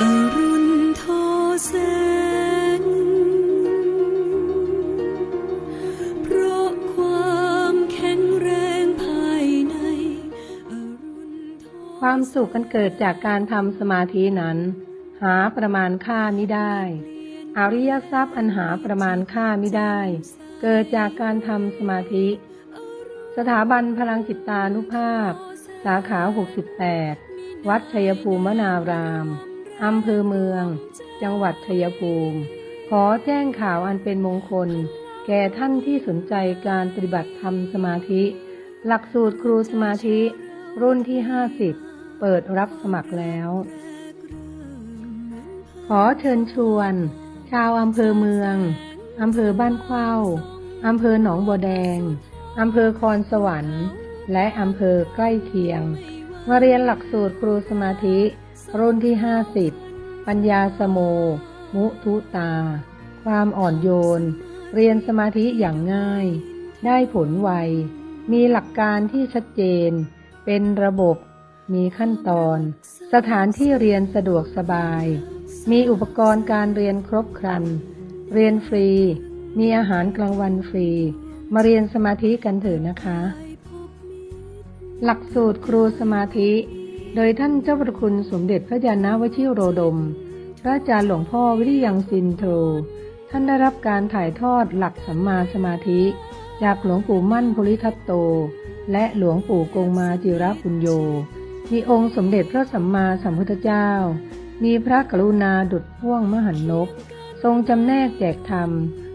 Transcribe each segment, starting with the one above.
ความสุขกันเกิดจากการทำสมาธินั้น หาประมาณค่าไม่ได้ อริยทรัพย์อันหาประมาณค่าไม่ได้ เกิดจากการทำสมาธิ สถาบันพลังจิตตานุภาพ สาขา 68 วัดชัยภูมินาราม อำเภอเมือง จังหวัดชัยภูมิ ขอแจ้งข่าวอันเป็นมงคล แก่ท่านที่สนใจการปฏิบัติธรรมสมาธิ หลักสูตรครูสมาธิ รุ่นที่50เปิดรับสมัครแล้ว ขอเชิญชวน ชาวอำเภอเมือง อำเภอบ้านเข้าอำเภอหนองบัวแดง อำเภอคอนสวรรค์ และอำเภอใกล้เคียง มาเรียนหลักสูตรครูสมาธิ รุ่นที่ 50 ปัญญาสโม มุทุตา ความอ่อนโยน เรียนสมาธิอย่างง่าย ได้ผลไว มีหลักการที่ชัดเจน เป็นระบบ มีขั้นตอน สถานที่เรียนสะดวกสบาย มีอุปกรณ์การเรียนครบครัน เรียนฟรี มีอาหารกลางวันฟรี มาเรียนสมาธิกันเถอะนะคะ หลักสูตรครูสมาธิ โดยท่านเจ้าประคุณสมเด็จพระยาณวชิโรดม พระอาจารย์หลวงพ่อวิริยังซินโทรท่านได้รับการถ่ายทอดหลักสัมมาสมาธิ จากหลวงปู่มั่นภูริทัตโต และหลวงปู่กงมาจิระปุญโย มีองค์สมเด็จพระสัมมาสัมพุทธเจ้า มีพระกรุณาดุจพ่วงมหันนบทรงจำแนกแจกธรรม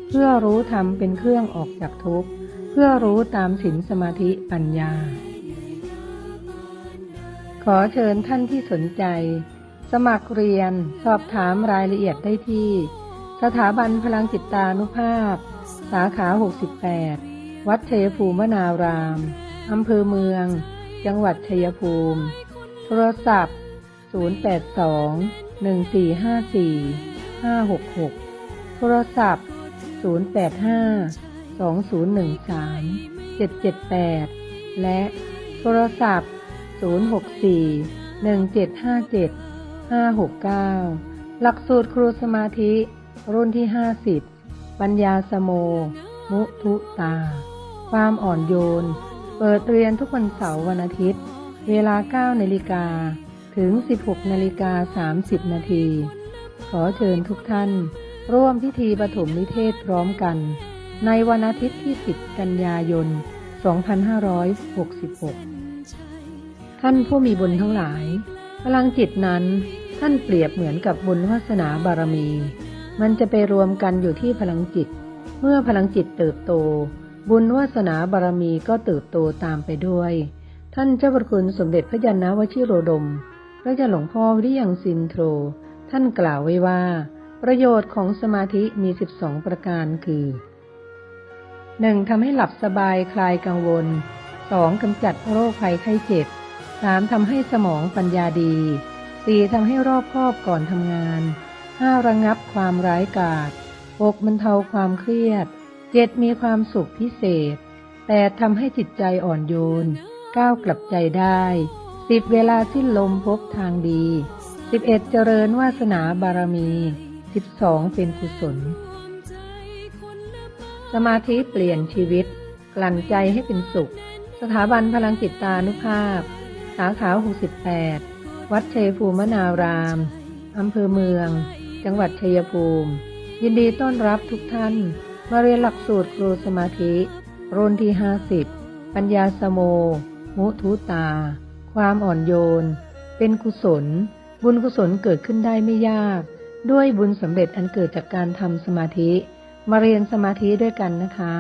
เพื่อรู้ธรรมเป็นเครื่องออกจากทุกข์ เพื่อรู้ตามศีลสมาธิปัญญา ขอเชิญท่านที่สนใจ สมัครเรียนสอบถามรายละเอียดได้ที่ สถาบันพลังจิตตานุภาพ สาขา 68 วัดชัยภูมินารามอำเภอเมือง จังหวัดชัยภูมิ โทรศัพท์ 082 1454 566 โทรศัพท์ 085 2013 778 และโทรศัพท์ 064 1757 569 หลักสูตรครูสมาธิ รุ่นที่ 50 ปัญญาสโม มุทุตา ความอ่อนโยน เปิดเรียนทุกวันเสาร์วันอาทิตย์ เวลา 9นาฬิกาถึง 16นาฬิกา30นาทีขอเชิญทุกท่าน ร่วมพิธีปฐมนิเทศพร้อมกัน ในวันอาทิตย์ที่ 10 กันยายน 2566 ท่านผู้มีบุญทั้งหลาย พลังจิตนั้นท่านเปรียบเหมือนกับบุญวาสนาบารมี มันจะไปรวมกันอยู่ที่พลังจิต เมื่อพลังจิตเติบโต บุญวาสนาบารมีก็เติบโตตามไปด้วย ท่านเจ้าประคุณสมเด็จพระยาณวชิโรดม พระเจ้าหลวงพ่อวิริยังซินโทร ท่านกล่าวไว้ว่า ประโยชน์ของสมาธิมี 12 ประการคือ 1. ทำให้หลับสบายคลายกังวล 2. กำจัดโรคภัยไข้เจ็บ 3. ทำให้สมองปัญญาดี 4. ทำให้รอบคอบก่อนทำงาน 5. ระงับความร้ายกาจ 6. บรรเทาความเครียด 7. มีความสุขพิเศษ 8. ทำให้จิตใจอ่อนโยน 9. กลับใจได้ 10. เวลาสิ้นลมพบทางดี 11. เจริญวาสนาบารมี 12. เป็นกุศล สมาธิเปลี่ยนชีวิต กลั่นใจให้เป็นสุข สถาบันพลังจิตตานุภาพ สาขา68 วัดเชยภูมินาราม อำเภอเมือง จังหวัดชัยภูมิ ยินดีต้อนรับทุกท่าน มาเรียนหลักสูตรครูสมาธิ รุ่นที่ 50 ปัญญาสโม มุทุตา ความอ่อนโยน เป็นกุศล บุญกุศลเกิดขึ้นได้ไม่ยาก ด้วยบุญสำเร็จอันเกิดจากการทำสมาธิ มาเรียนสมาธิด้วยกันนะคะ